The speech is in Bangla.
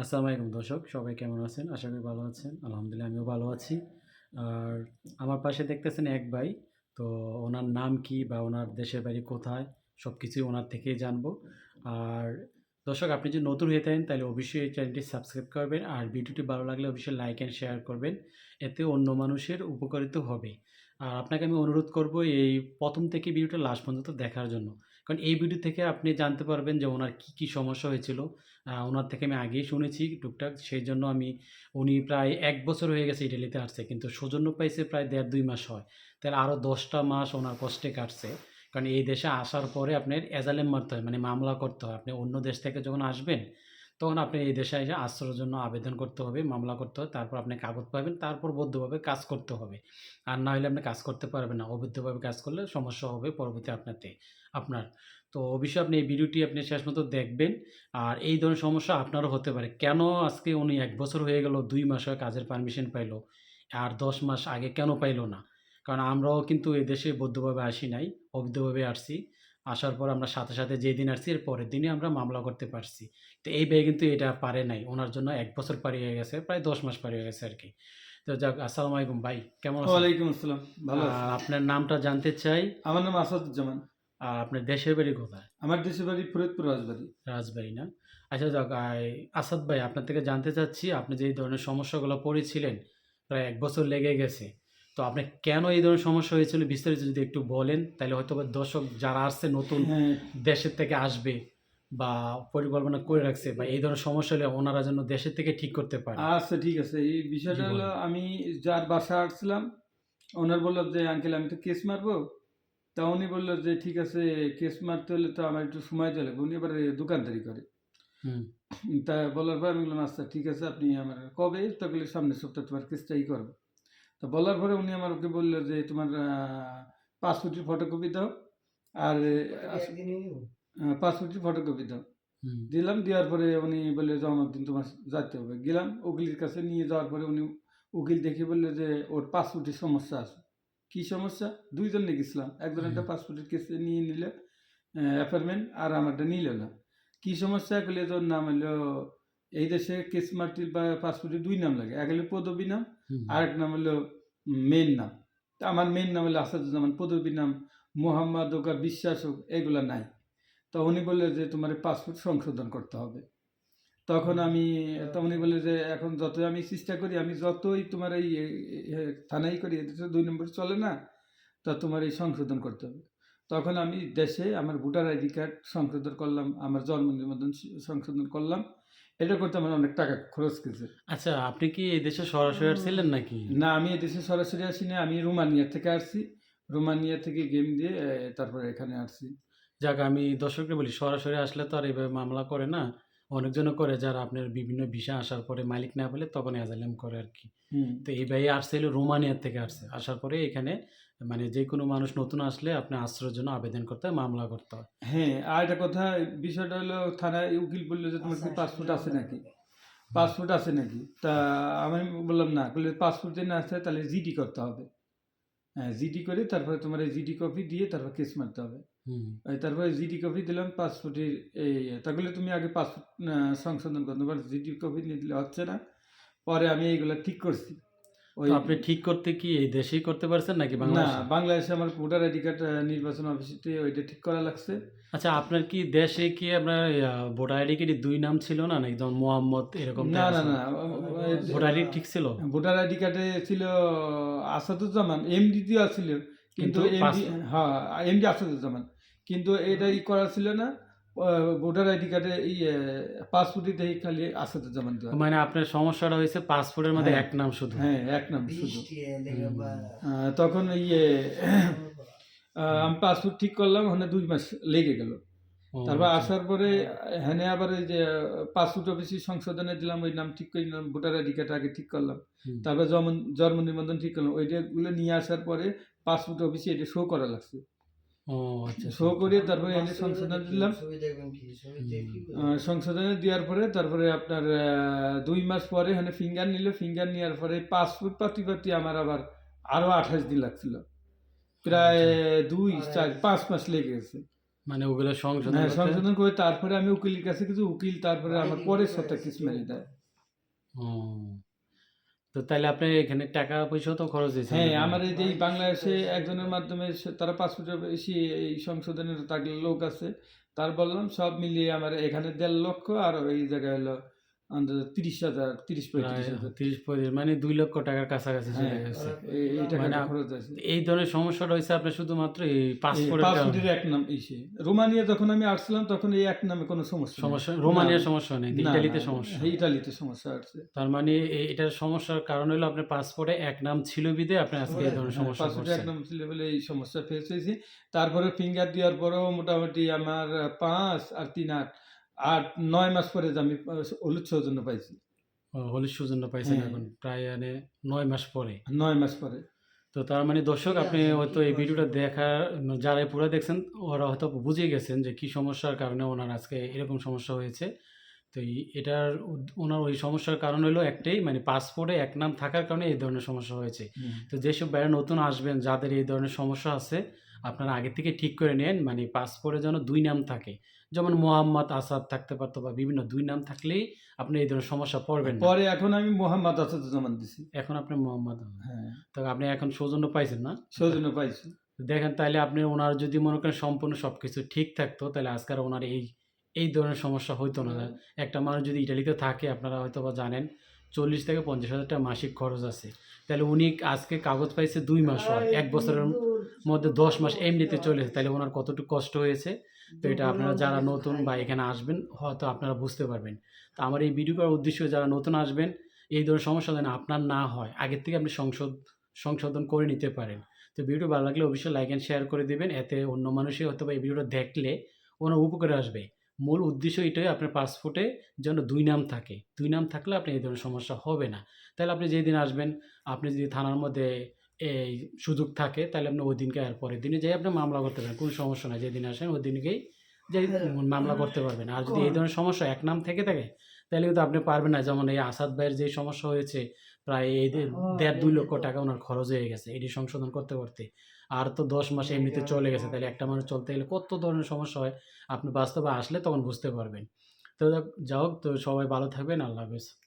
আসসালামু আলাইকুম দর্শক, সবাই কেমন আছেন? আশা করি ভালো আছেন। আলহামদুলিল্লাহ, আমিও ভালো আছি। আর আমার পাশে দেখতেছেন এক ভাই। তো ওনার নাম কি বা ওনার দেশের বাড়ি কোথায় সব কিছুই ওনার থেকেই জানব। আর দর্শক, আপনি যদি নতুন হয়ে থাকেন, তাহলে অবশ্যই এই চ্যানেলটি সাবস্ক্রাইব করবেন। আর ভিডিওটি ভালো লাগলে অবশ্যই লাইক অ্যান্ড শেয়ার করবেন। এতে অন্য মানুষের উপকারিত হবে। আর আপনাকে আমি অনুরোধ করব এই প্রথম থেকে ভিডিওটা লাস্ট পর্যন্ত দেখার জন্য। কারণ এই ভিডিও থেকে আপনি জানতে পারবেন যে ওনার কী কী সমস্যা হয়েছিল। ওনার থেকে আমি আগেই শুনেছি টুকটাক, সেই জন্য আমি, উনি প্রায় এক বছর হয়ে গেছে ইটালিতে আসছে, কিন্তু সৌজন্য পাইছে প্রায় দেড়, দুই মাস হয়। তাহলে আরও দশটা মাস ওনার কষ্টে কাটছে। কারণ এই দেশে আসার পরে আপনার অ্যাজালেম মারতে হয় মানে মামলা করতে হয়। আপনি অন্য দেশ থেকে যখন আসবেন, তখন আপনি এই দেশে এসে আশ্রয়ের জন্য আবেদন করতে হবে, মামলা করতে হবে, তারপর আপনি কাগজ পাবেন, তারপর বদ্ধভাবে কাজ করতে হবে। আর না হলে আপনি কাজ করতে পারবেন না, অবৈধভাবে কাজ করলে সমস্যা হবে পরবর্তী আপনাতে। আপনার। তো অবশ্যই আপনি এই ভিডিওটি আপনি শেষ মতো দেখবেন। আর এই ধরনের সমস্যা আপনারও হতে পারে। কেন আজকে উনি এক বছর হয়ে গেল দুই মাস হয় কাজের পারমিশন পাইলো আর দশ মাস আগে কেন পাইলো না? কারণ আমরাও কিন্তু এই দেশে বদ্ধভাবে আসি নাই অবৈধভাবে আসছি। আসার পর আমরা সাথে সাথে যেদিন আসছি এর পরের দিনই আমরা মামলা করতে পারছি। তো এই ব্যয় কিন্তু এটা পারে নাই। ওনার জন্য এক বছর পারি হয়ে গেছে প্রায় দশ মাস পারি হয়ে গেছে আর কি। তো যাক আসসালামু আলাইকুম ভাই। কেমন আছেন? ওয়ালাইকুম আসসালাম। ভালো আপনার নামটা জানতে চাই। আমার নাম আসাদুজ্জামান। আর আপনার দেশের বাড়ি কোথায়? আমার দেশের বাড়ি ফরিদপুর রাজবাড়ি। রাজবাড়ি না? আচ্ছা যাক আসাদ ভাই আপনার থেকে জানতে চাচ্ছি আপনি যে ধরনের সমস্যাগুলো পড়েছিলেন প্রায় এক বছর লেগে গেছে। তো আপনি কেন এই ধরনের সমস্যা হয়েছিল? বিস্তারিত যদি একটু বলেন তাহলে হয়তো বা দর্শক যারা আসছে নতুন হ্যাঁ। দেশের থেকে আসবে বা পরিকল্পনা করে রাখছে বা এই ধরনের সমস্যা হলে ওনারা যেন দেশের থেকে ঠিক করতে পারে। আচ্ছা ঠিক আছে। এই বিষয়টা হলো আমি যার বাসা আসছিলাম ওনার বলল যে আঙ্কেল আমি তো কেস মারবো? তা উনি বলল যে ঠিক আছে কেস মারতে হলে তো আমার একটু সময় লাগবে উনি এবার দোকানদারি করে। হুম। তা বলার পর আমি বললাম আচ্ছা ঠিক আছে আপনি আমার কবে? তখন সামনের সপ্তাহে তোমার কেসটাই করব। তা বলার পরে উনি আমার ওকে বলল যে তোমার পাসপোর্টের ফটোকপি দাও আর পাসপোর্টের ফটোকপি দাও। হুম। দিলাম দেওয়ার পরে উনি বললে যে আমার দিন তোমার যেতে হবে। গেলাম উকিলের কাছে নিয়ে যাওয়ার পরে উনি উকিল দেখে বললে যে ওর পাসপোর্টের সমস্যা আছে। কি সমস্যা? দুইজনে গেছিলাম। একজন একটা পাসপোর্টের কেসে নিয়ে নিলে অ্যাপার্টমেন্ট আর আমারটা নিল না। কি সমস্যা? করলে তোর নাম হলো এই দেশে কেস মার্টির বা পাসপোর্টের দুই নাম লাগে। এক হলো পদবী নাম আর এক নাম হলো মেন নাম। তা আমার মেন নাম হলো আসাদুজ্জামান পদবী নাম মোহাম্মদ ওকা বিশ্বাস হোক এগুলো নাই। তো উনি বললে যে তোমার পাসপোর্ট সংশোধন করতে হবে। তখন আমি তো উনি বললে যে এখন যতই আমি চেষ্টা করি আমি যতই তোমার এই থানাই করি এতে তো দুই নম্বর চলে না তা তোমার এই সংশোধন করতে হবে। তখন আমি দেশে আমার ভোটার আইডি কার্ড সংশোধন করলাম আমার জন্ম নিবন্ধন সংশোধন করলাম। এটা করতে আমার অনেক টাকা খরচ করেছে আচ্ছা আপনি কি এই দেশে সরাসরি আসছিলেন নাকি? না আমি এদেশে সরাসরি আসিনি আমি রোমানিয়া থেকে আসছি। রোমানিয়া থেকে গেম দিয়ে তারপরে এখানে আসছি। যাক আমি দর্শককে বলি সরাসরি আসলে তো আর এইভাবে মামলা করে না। অনেকজনও করে যারা আপনার বিভিন্ন ভিসা আসার পরে মালিক না বলে তখন অ্যাজালেম করে আর কি। তো এই ভাই আসছিল রোমানিয়ার থেকে আসছে। আসার পরে এখানে মানে যে কোনো মানুষ নতুন আসলে আপনি আশ্রয়ের জন্য আবেদন করতে হয় মামলা করতে হয়। হ্যাঁ আর একটা কথা বিষয়টা হলো থানায় উকিল বলল যে তোমার কি পাসপোর্ট আছে নাকি? পাসপোর্ট আছে নাকি? তা আমি বললাম না বললে পাসপোর্ট যদি না আসে তাহলে জিডি করতে হবে। হ্যাঁ জিডি করে তারপরে তোমার এই জিডি কপি দিয়ে তারপর কেস মারতে হবে। তারপরে জিডি কপি দিলাম পাসপোর্টের এই তাহলে তুমি আগে পাসপোর্ট সংশোধন করতে পারো জিডি কপি নিয়ে দিলে হচ্ছে না। পরে আমি এইগুলো ঠিক করছি। ওই আপনি ঠিক করতে কি এই দেশেই করতে পারছেন নাকি না বাংলাদেশে? আমার ভোটার আইডি কার্ড নির্বাচন অফিসে ওইটা ঠিক করা লাগছে। আচ্ছা আপনার কি দেশে কি আপনার ভোটার আইডি কি দুই নাম ছিল না? নাকি যেমন মোহাম্মদ এরকম না না না ভোটার আইডি ঠিক ছিল? ভোটার আইডি কার্ডে ছিল আসাদুজ্জামান এমডি দেওয়া ছিল কিন্তু এমডি হ্যাঁ এমডি আসাদুজ্জামান। কিন্তু এটা ই করা ছিল না ভোটার আইডি কার্ডে এই পাসপোর্টে দেখি খালি আসাদুজ্জামান দেওয়া মানে আপনার সমস্যাটা হয়েছে পাসপোর্টের মধ্যে হ্যাঁ। এক নাম শুধু। হ্যাঁ এক নাম শুধু। তখন ইয়ে আমি পাসপোর্ট ঠিক করলাম ওখানে দুই মাস লেগে গেল। তারপর আচ্ছা। আসার পরে হ্যাঁ আবার ওই যে পাসপোর্ট অফিসে সংশোধনে দিলাম ওই নাম ঠিক করে নিলাম ভোটার আইডি কার্ড আগে ঠিক করলাম। তারপর জন্ম জন্ম নিবন্ধন ঠিক করলাম। ওইটাগুলো নিয়ে আসার পরে পাসপোর্ট অফিসে এটা শো করা লাগছে। ও আচ্ছা শো করে তারপরে এনে সংশোধন দিলাম। সংশোধনে দেওয়ার পরে তারপরে আপনার দুই মাস পরে এখানে ফিঙ্গার নিল ফিঙ্গার নেওয়ার পরে পাসপোর্ট পাতি পাতি আমার আবার আরও আঠাশ দিন লাগছিল। প্রায় দুই চার পাঁচ মাস লেগে গেছে। মানে ওগুলো সংশোধন হ্যাঁ সংশোধন করে তারপরে আমি উকিলের কাছে কিছু উকিল তারপরে আমার পরের সপ্তাহে কিস মেরে দেয়। ও। তো তাহলে আপনার এখানে টাকা পয়সাও তো খরচ হয়েছে হ্যাঁ আমার এই যে বাংলাদেশে একজনের মাধ্যমে তারা পাসপোর্ট বেশি এই সংশোধনের তাকে লোক আছে। তার বললাম সব মিলিয়ে আমার এখানে দেড় লক্ষ আর ওই জায়গায় হলো তিরিশ হাজার তিরিশ হাজার। তিরিশ পঁয়ত্রিশ মানে দুই লক্ষ টাকার কাছাকাছি চলে হ্যাঁ গেছে। এই- মানে এই ধরনের সমস্যাটা হয়েছে আপনার শুধুমাত্র এই পাসপোর্টের এক নাম ইসে রোমানিয়া যখন আমি আসছিলাম তখন এই এক নামে কোনো সমস্যা সমস্যা রোমানিয়ার সমস্যা নেই ইটালিতে সমস্যা। হ্যাঁ, ইটালিতে সমস্যা আছে। তার মানে এটার সমস্যার কারণ হলো আপনার পাসপোর্টে এক নাম ছিল বিদে আপনি আজকে এই ধরনের সমস্যা হ্যাঁ, পাসপোর্টে এক নাম ছিল বলে এই সমস্যা ফেস হয়েছি। তারপরে ফিঙ্গার দেওয়ার পরেও মোটামুটি আমার পাঁচ আর তিন আট। আট নয় মাস পরে যে আমি হলুদ সৌজন্য পাইছি। ও, হলির সৌজন্য পাইছেন হ্যাঁ। এখন প্রায় মানে নয় মাস পরে। নয় মাস পরে। তো তার মানে দর্শক আপনি হয়তো এই ভিডিওটা দেখার যারা পুরো দেখছেন ওরা হয়তো বুঝে গেছেন যে কি সমস্যার কারণে ওনার আজকে এরকম সমস্যা হয়েছে। তো এটার ওনার ওই সমস্যার কারণ হলো একটাই মানে পাসপোর্টে এক নাম থাকার কারণে এই ধরনের সমস্যা হয়েছে। তো যেসব বাইরে নতুন আসবেন যাদের এই ধরনের সমস্যা আছে আপনারা আগে থেকে ঠিক করে নেন মানে পাসপোর্টে যেন দুই নাম থাকে। যেমন মোহাম্মদ আসাদ থাকতে পারতো বা বিভিন্ন দুই নাম থাকলেই আপনি এই ধরনের সমস্যা পড়বেন পরে এখন আমি মোহাম্মদ আসাদুজ্জামান দিছি। এখন আপনি মোহাম্মদ হ্যাঁ। তো আপনি এখন সৌজন্য পাইছেন না? সৌজন্য পাইছি। দেখেন তাহলে আপনি ওনার যদি মনে করেন সম্পূর্ণ সব কিছু ঠিক থাকতো তাহলে আজকাল ওনার এই এই ধরনের সমস্যা হইতো না। একটা মানুষ যদি ইটালিতে থাকে আপনারা হয়তো বা জানেন চল্লিশ থেকে পঞ্চাশ হাজার টাকা মাসিক খরচ আছে। তাহলে উনি আজকে কাগজ পাইছে দুই মাস হয় এক বছরের মধ্যে দশ মাস এমনিতে চলেছে তাহলে ওনার কতটুকু কষ্ট হয়েছে? তো এটা আপনারা যারা নতুন বা এখানে আসবেন, হয়তো আপনারা বুঝতে পারবেন। তো আমার এই ভিডিও করার উদ্দেশ্য যারা নতুন আসবেন, এই ধরনের সমস্যা যেন আপনার না হয়, আগের থেকে আপনি সংশোধ, সংশোধন করে নিতে পারেন। তো ভিডিও ভালো লাগলে অবশ্যই লাইক অ্যান্ড শেয়ার করে দিবেন, এতে অন্য মানুষই হয়তো বা এই ভিডিওটা দেখলে ওনার উপকারে আসবে। মূল উদ্দেশ্য এটাই আপনার পাসপোর্টে যেন দুই নাম থাকে। দুই নাম থাকলে আপনি এই ধরনের সমস্যা হবে না। তাহলে আপনি যেই দিন আসবেন, আপনি যদি থানার মধ্যে এই সুযোগ থাকে তাহলে আপনি ওই দিনকে আর পরের দিনে যাই আপনি মামলা করতে পারেন কোনো সমস্যা নাই যেদিন আসেন ওই দিনকেই যে মামলা করতে পারবেন। আর যদি এই ধরনের সমস্যা এক নাম থেকে থাকে তাহলে কিন্তু আপনি পারবেন না। যেমন এই আসাদ ভাইয়ের যে সমস্যা হয়েছে প্রায় এই দেড় দুই লক্ষ টাকা ওনার খরচ হয়ে গেছে এটি সংশোধন করতে করতে। আর তো দশ মাসে এমনিতে চলে গেছে তাহলে একটা মানুষ চলতে গেলে কত ধরনের সমস্যা হয় আপনি বাস্তবে আসলে তখন বুঝতে পারবেন। তো যাক- যা হোক তো সবাই ভালো থাকবেন আল্লাহ হাফেজ।